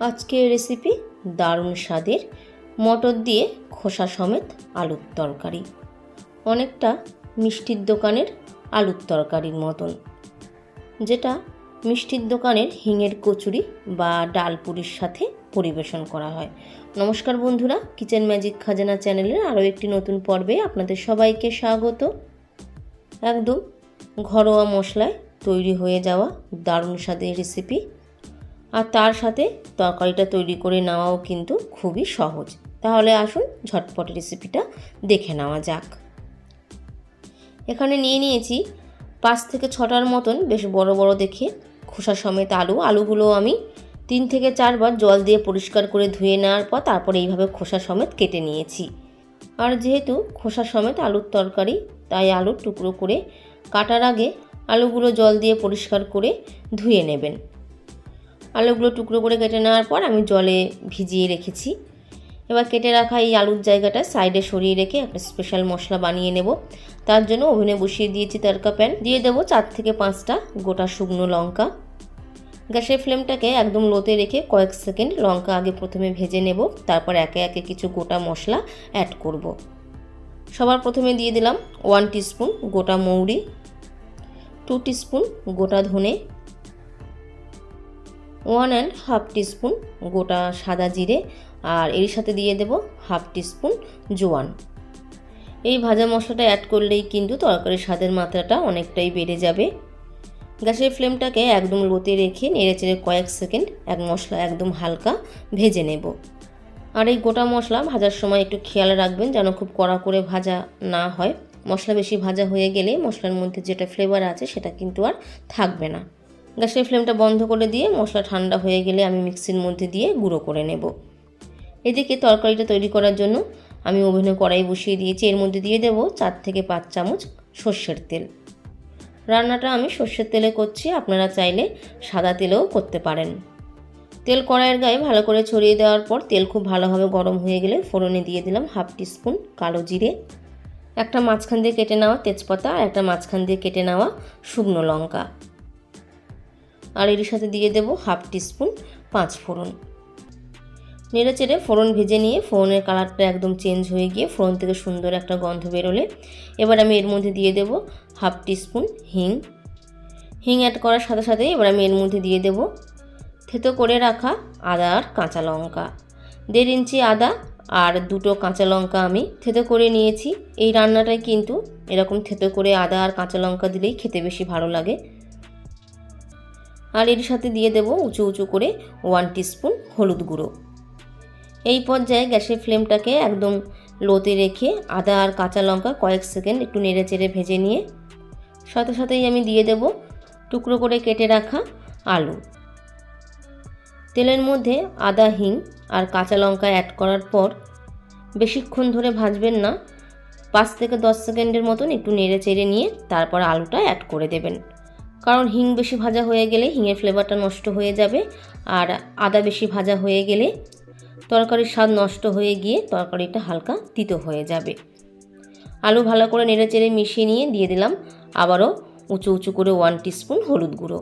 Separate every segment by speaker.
Speaker 1: আজকের রেসিপি দারুণ স্বাদের। মটর দিয়ে খোসা সমেত আলুর তরকারি। অনেকটা মিষ্টির দোকানের আলুর তরকারির মতন। যেটা মিষ্টির দোকানের হিঙের কচুরি বা ডাল পুরির সাথে পরিবেশন করা হয়। নমস্কার বন্ধুরা কিচেন ম্যাজিক খাজানা চ্যানেলের আরও একটি নতুন পর্বে আপনাদের সবাইকে স্বাগত। একদম ঘরোয়া মশলায় তৈরি হয়ে যাওয়া দারুণ স্বাদের রেসিপি আর তার সাথে তরকারিটা তৈরি করে নেওয়াও কিন্তু খুবই সহজ। তাহলে আসুন ঝটপট রেসিপিটা দেখে নেওয়া যাক। এখানে নিয়ে নিয়েছি পাঁচ থেকে ছটার মতন বেশ বড় বড় দেখে খোসা সমেত আলু। আলুগুলো আমি তিন থেকে চারবার জল দিয়ে পরিষ্কার করে ধুয়ে নেওয়ার পর তারপরে এইভাবে খোসা সমেত কেটে নিয়েছি। আর যেহেতু খোসা সমেত আলুর তরকারি, তাই আলুর টুকরো করে কাটার আগে আলুগুলো জল দিয়ে পরিষ্কার করে ধুয়ে নেবেন। আলুগুলো টুকরো করে কেটে নেওয়ার পর আমি জলে ভিজিয়ে রেখেছি। এবার কেটে রাখা এই আলুর জায়গাটা সাইডে সরিয়ে রেখে একটা স্পেশাল মশলা বানিয়ে নেব। তার জন্য ওভেনে বসিয়ে দিয়েছি তরকা প্যান। দিয়ে দেবো চার থেকে পাঁচটা গোটা শুকনো লঙ্কা। গ্যাসের ফ্লেমটাকে একদম লোতে রেখে কয়েক সেকেন্ড লঙ্কা আগে প্রথমে ভেজে নেব। তারপর একে একে কিছু গোটা মশলা অ্যাড করব। সবার প্রথমে দিয়ে দিলাম ওয়ান টিস্পুন গোটা মৌরি টু টিস্পুন গোটা ধনে ওয়ান অ্যান্ড হাফ টিস্পুন গোটা সাদা জিরে আর এর সাথে দিয়ে দেব হাফ টিস্পুন জোয়ান। এই ভাজা মশলাটা অ্যাড করলেই কিন্তু তরকারির স্বাদের মাত্রাটা অনেকটাই বেড়ে যাবে। গ্যাসের ফ্লেমটাকে একদম লোতে রেখে নেড়ে চেড়ে কয়েক সেকেন্ড এক মশলা একদম হালকা ভেজে নেব। আর এই গোটা মশলা ভাজার সময় একটু খেয়াল রাখবেন যেন খুব কড়া করে ভাজা না হয়। মশলা বেশি ভাজা হয়ে গেলে মশলার মধ্যে যেটা ফ্লেভার আছে সেটা কিন্তু আর থাকবে না। গ্যাসের ফ্লেমটা বন্ধ করে দিয়ে মশলা ঠান্ডা হয়ে গেলে আমি মিক্সির মধ্যে দিয়ে গুঁড়ো করে নেব। এদিকে তরকারিটা তৈরি করার জন্য আমি ওভেনে কড়াই বসিয়ে দিয়েছি। এর মধ্যে দিয়ে দেবো চার থেকে পাঁচ চামচ সর্ষের তেল। রান্নাটা আমি সর্ষের তেলে করছি, আপনারা চাইলে সাদা তেলেও করতে পারেন। তেল কড়াইয়ের গায়ে ভালো করে ছড়িয়ে দেওয়ার পর তেল খুব ভালোভাবে গরম হয়ে গেলে ফোড়নে দিয়ে দিলাম হাফ টিস্পুন কালো জিরে, একটা মাঝখান দিয়ে কেটে নেওয়া তেজপাতা আর একটা মাঝখান দিয়ে কেটে নেওয়া শুকনো লঙ্কা। আর এর সাথে দিয়ে দেব হাফ টিস্পুন পাঁচ ফোড়ন। নেড়ে চেড়ে ফোড়ন ভেজে নিয়ে ফোড়নের কালারটা একদম চেঞ্জ হয়ে গিয়ে ফোড়ন থেকে সুন্দর একটা গন্ধ বেরোলে। এবার আমি এর মধ্যে দিয়ে দেব হাফ টিস্পুন হিং। হিং অ্যাড করার সাথে সাথে এবার আমি এর মধ্যে দিয়ে দেব থেতো করে রাখা আদা আর কাঁচা লঙ্কা। দেড় ইঞ্চি আদা আর দুটো কাঁচা লঙ্কা আমি থেতো করে নিয়েছি। এই রান্নাটায় কিন্তু এরকম থেতো করে আদা আর কাঁচা লঙ্কা দিলেই খেতে বেশি ভালো লাগে। আর এর সাথে দিয়ে দেব উঁচু উঁচু করে ওয়ান টিস্পুন হলুদ গুঁড়ো। এই পর্যায়ে গ্যাসের ফ্লেমটাকে একদম লোতে রেখে আদা আর কাঁচা লঙ্কা কয়েক সেকেন্ড একটু নেড়ে চেড়ে ভেজে নিয়ে, সাথে সাথেই আমি দিয়ে দেব টুকরো করে কেটে রাখা আলু। তেলের মধ্যে আদা, হিং আর কাঁচা লঙ্কা অ্যাড করার পর বেশিক্ষণ ধরে ভাজবেন না, পাঁচ থেকে দশ সেকেন্ডের মতন একটু নেড়ে চেড়ে নিয়ে তারপর আলুটা অ্যাড করে দেবেন। কারণ হিং বেশি ভাজা হয়ে গেলে হিঙের ফ্লেভারটা নষ্ট হয়ে যাবে আর আদা বেশি ভাজা হয়ে গেলে তরকারির স্বাদ নষ্ট হয়ে গিয়ে তরকারিটা হালকা তিতো হয়ে যাবে আলু ভালো করে নেড়ে চেড়ে মিশিয়ে নিয়ে দিয়ে দিলাম আবারও উঁচু উঁচু করে ওয়ান টিস্পুন হলুদ গুঁড়ো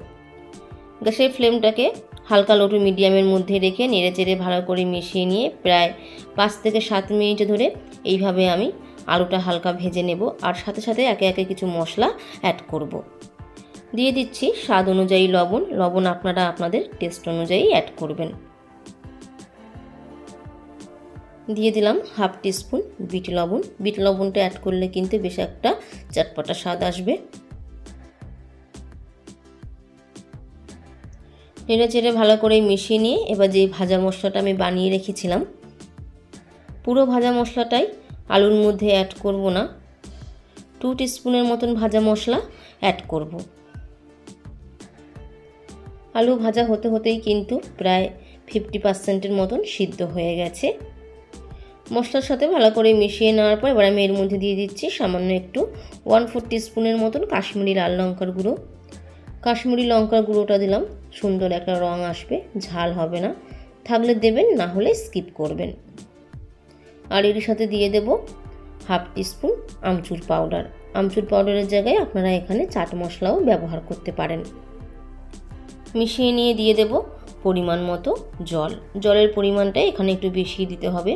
Speaker 1: গ্যাসের ফ্লেমটাকে হালকা লোটু মিডিয়ামের মধ্যে রেখে নেড়ে চেড়ে ভালো করে মিশিয়ে নিয়ে প্রায় পাঁচ থেকে সাত মিনিট ধরে এইভাবে আমি আলুটা হালকা ভেজে নেব আর সাথে সাথে একে একে কিছু মশলা অ্যাড করব। দিয়ে দিচ্ছি স্বাদ অনুযায়ী লবণ। লবণ আপনারা আপনাদের টেস্ট অনুযায়ী অ্যাড করবেন। দিয়ে দিলাম হাফ টিস্পুন বিট লবণ। বিট লবণটা অ্যাড করলে কিন্তু বেশ একটা চটপটা স্বাদ আসবে। নেড়ে চেড়ে ভালো করে মিশিয়ে নিয়ে এবার যে ভাজা মশলাটা আমি বানিয়ে রেখেছিলাম, পুরো ভাজা মশলাটাই আলুর মধ্যে অ্যাড করব না। টু টিস্পুনের মতন ভাজা মশলা অ্যাড করব। আলু ভাজা হতে হতেই কিন্তু প্রায় ফিফটি পার্সেন্টের মতন সিদ্ধ হয়ে গেছে। মশলার সাথে ভালো করে মিশিয়ে নেওয়ার পর এবার আমি এর মধ্যে দিয়ে দিচ্ছি সামান্য একটু ওয়ান ফোর স্পুনের মতন কাশ্মীরি লাল লঙ্কার গুঁড়ো। কাশ্মীরি লঙ্কার গুঁড়োটা দিলাম, সুন্দর একটা রং আসবে, ঝাল হবে না। থাকলে দেবেন, না হলে স্কিপ করবেন। আর এর সাথে দিয়ে দেব half teaspoon amchur powder amchur পাউডারের জায়গায় আপনারা এখানে চাট মশলাও ব্যবহার করতে পারেন। মিশিয়ে নিয়ে দিয়ে দেব পরিমাণ মতো জল। জলের পরিমাণটা এখানে একটু বেশি দিতে হবে।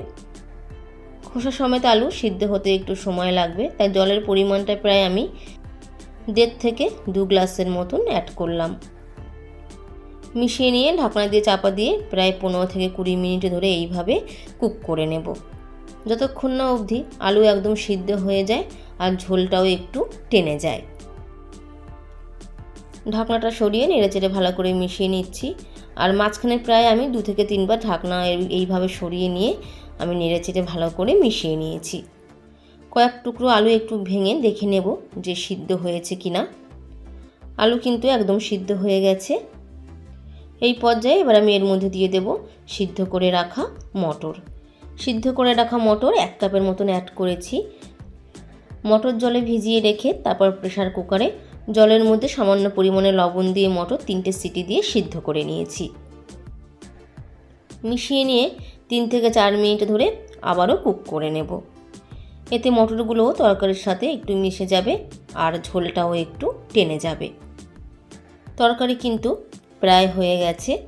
Speaker 1: খোসা সমেত আলু সিদ্ধ হতে একটু সময় লাগবে। তাই জলের পরিমাণটা প্রায় আমি দেড় থেকে দু গ্লাসের মতন অ্যাড করলাম। মিশিয়ে নিয়ে ঢাকনা দিয়ে চাপা দিয়ে প্রায় পনেরো থেকে কুড়ি মিনিট ধরে এইভাবে কুক করে নেব। যতক্ষণ না অবধি আলু একদম সিদ্ধ হয়ে যায় আর ঝোলটাও একটু টেনে যায়। ঢাকনাটা সরিয়ে নেড়েচেড়ে ভালো করে মিশিয়ে নিচ্ছি। আর মাঝখানে প্রায় আমি দু থেকে তিনবার ঢাকনা এই- এইভাবে সরিয়ে নিয়ে আমি নেড়েচেড়ে ভালো করে মিশিয়ে নিয়েছি। কয়েক টুকরো আলু একটু ভেঙে দেখে নেব যে সিদ্ধ হয়েছে কি না আলু কিন্তু একদম সিদ্ধ হয়ে গেছে। এই পর্যায়ে এবার আমি এর মধ্যে দিয়ে দেব সিদ্ধ করে রাখা মটর। সিদ্ধ করে রাখা মটর এক কাপের মতন অ্যাড করেছি। মটর জলে ভিজিয়ে রেখে তারপর প্রেসার কুকারে জলের মধ্যে সামান্য পরিমাণে লবণ দিয়ে মটর তিনটে সিটি দিয়ে সিদ্ধ করে নিয়েছি। মিশিয়ে নিয়ে তিন থেকে চার মিনিট ধরে আবারও কুক করে নেব। এতে মটরগুলোও তরকারির সাথে একটু মিশে যাবে আর ঝোলটাও একটু টেনে যাবে। তরকারি কিন্তু প্রায় হয়ে গেছে।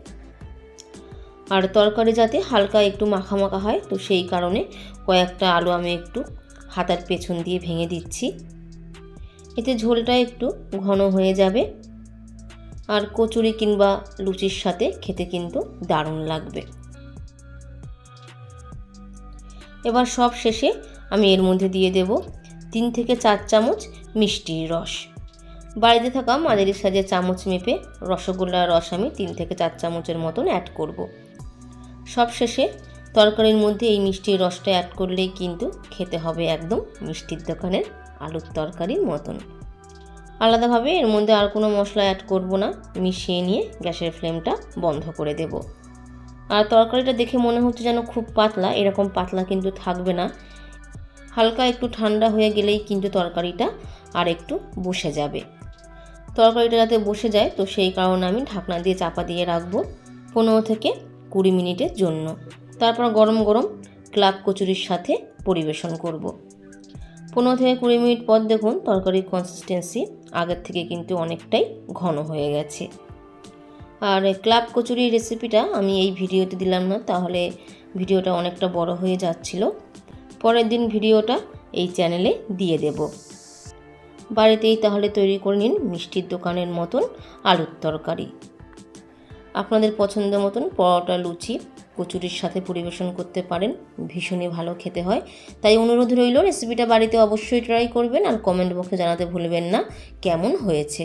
Speaker 1: আর তরকারি যাতে হালকা একটু মাখা মাখা হয়, তো সেই কারণে কয়েকটা আলু আমি একটু হাতার পেছন দিয়ে ভেঙে দিচ্ছি। এতে ঝোলটা একটু ঘন হয়ে যাবে। আর কচুরি কিংবা লুচির সাথে খেতে কিন্তু দারুণ লাগবে। এবার সব শেষে আমি এর মধ্যে দিয়ে দেব তিন থেকে চার চামচ মিষ্টির রস। বাড়িতে থাকা মাঝারি সাজে চামচ মেপে রসগোল্লার রস আমি তিন থেকে চার চামচের মতন অ্যাড করব। সব শেষে তরকারির মধ্যে এই মিষ্টির রসটা অ্যাড করলেই কিন্তু খেতে হবে একদম মিষ্টির দোকানের আলুর তরকারির মতন। আলাদাভাবে এর মধ্যে আর কোনো মশলা অ্যাড করব না। মিশিয়ে নিয়ে গ্যাসের ফ্লেমটা বন্ধ করে দেব। আর তরকারিটা দেখে মনে হচ্ছে যেন খুব পাতলা। এরকম পাতলা কিন্তু থাকবে না। হালকা একটু ঠান্ডা হয়ে গেলেই কিন্তু তরকারিটা আর একটু বসে যাবে। তরকারিটা যাতে বসে যায়, তো সেই কারণে আমি ঢাকনা দিয়ে চাপা দিয়ে রাখব পনেরো থেকে কুড়ি মিনিটের জন্য। তারপর গরম গরম ক্লাব কচুরির সাথে পরিবেশন করব। পনেরো থেকে কুড়ি মিনিট পর দেখুন তরকারির কনসিস্টেন্সি আগের থেকে কিন্তু অনেকটাই ঘন হয়ে গেছে। আর ক্লাব কচুরির রেসিপিটা আমি এই ভিডিওতে দিলাম না, তাহলে ভিডিওটা অনেকটা বড় হয়ে যাচ্ছিল। পরের দিন ভিডিওটা এই চ্যানেলে দিয়ে দেব। বাড়িতেই তাহলে তৈরি করে নিন মিষ্টির দোকানের মতন আলুর তরকারি। আপনাদের পছন্দ মতন পরোটা, লুচি, কচুরির সাথে পরিবেশন করতে পারেন। ভীষণই ভালো খেতে হয়। তাই অনুরোধ রইল রেসিপিটা বাড়িতে অবশ্যই ট্রাই করবেন আর কমেন্ট বক্সে জানাতে ভুলবেন না, কেমন হয়েছে।